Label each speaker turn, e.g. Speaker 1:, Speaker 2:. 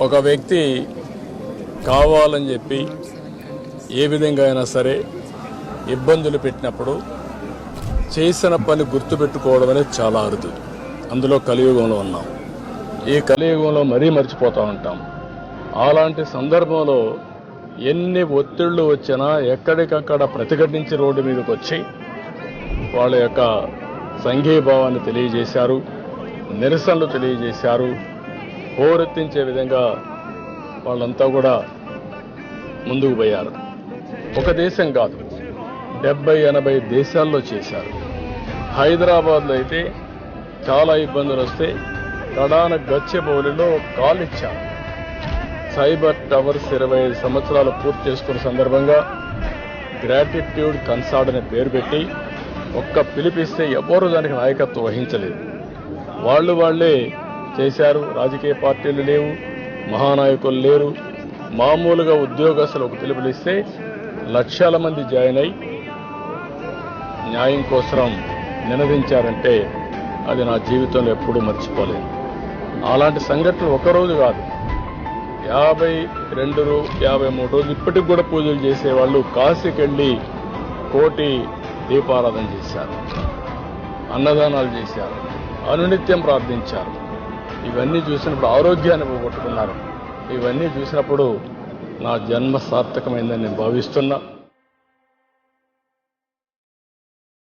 Speaker 1: ఒక వ్యక్తి కావాలని చెప్పి ఏ విధంగా అయినా సరే ఇబ్బందులు పెట్టినప్పుడు చేసిన పని గుర్తుపెట్టుకోవడం అనేది చాలా అరుదు. అందులో కలియుగంలో ఉన్నాం. ఈ కలియుగంలో మరీ మర్చిపోతూ ఉంటాం. అలాంటి సందర్భంలో ఎన్ని ఒత్తిళ్ళు వచ్చినా ఎక్కడికక్కడ ప్రతిఘటించి రోడ్డు మీదకి వచ్చి వాళ్ళ యొక్క సంఘీభావాన్ని తెలియజేశారు నిరసనలు తెలియజేశారు హోరెత్తించే విధంగా వాళ్ళంతా కూడా ముందుకు పోయారు. ఒక దేశం కాదు డెబ్బై ఎనభై దేశాల్లో చేశారు. హైదరాబాద్లో అయితే చాలా ఇబ్బందులు వస్తే కడాన గచ్చిబౌలిలో కాల్ ఇచ్చారు. సైబర్ టవర్స్ ఇరవై ఐదు సంవత్సరాలు పూర్తి చేసుకున్న సందర్భంగా గ్రాటిట్యూడ్ కన్సార్డ్ అనే పేరు పెట్టి ఒక్క పిలిపిస్తే ఎవరు దానికి నాయకత్వం వహించలేదు. వాళ్ళు వాళ్ళే చేశారు. రాజకీయ పార్టీలు లేవు మహానాయకులు లేరు. మామూలుగా ఉద్యోగస్తులు ఒక పిలుపులిస్తే లక్షల మంది జాయిన్ అయి న్యాయం కోసం నినదించారంటే అది నా జీవితంలో ఎప్పుడూ మర్చిపోలేదు. అలాంటి సంఘటనలు ఒకరోజు కాదు. యాభై రెండు యాభై మూడు రోజులు ఇప్పటికి కూడా పూజలు చేసేవాళ్ళు కాశీకి వెళ్ళి కోటి దీపారాధన చేశారు. అన్నదానాలు చేశారు. అనునిత్యం ప్రార్థించారు. ఇవన్నీ చూసినప్పుడు ఆరోగ్యాన్ని పోగొట్టుకున్నారు. ఇవన్నీ చూసినప్పుడు నా జన్మ సార్థకమైందని నేను భావిస్తున్నా.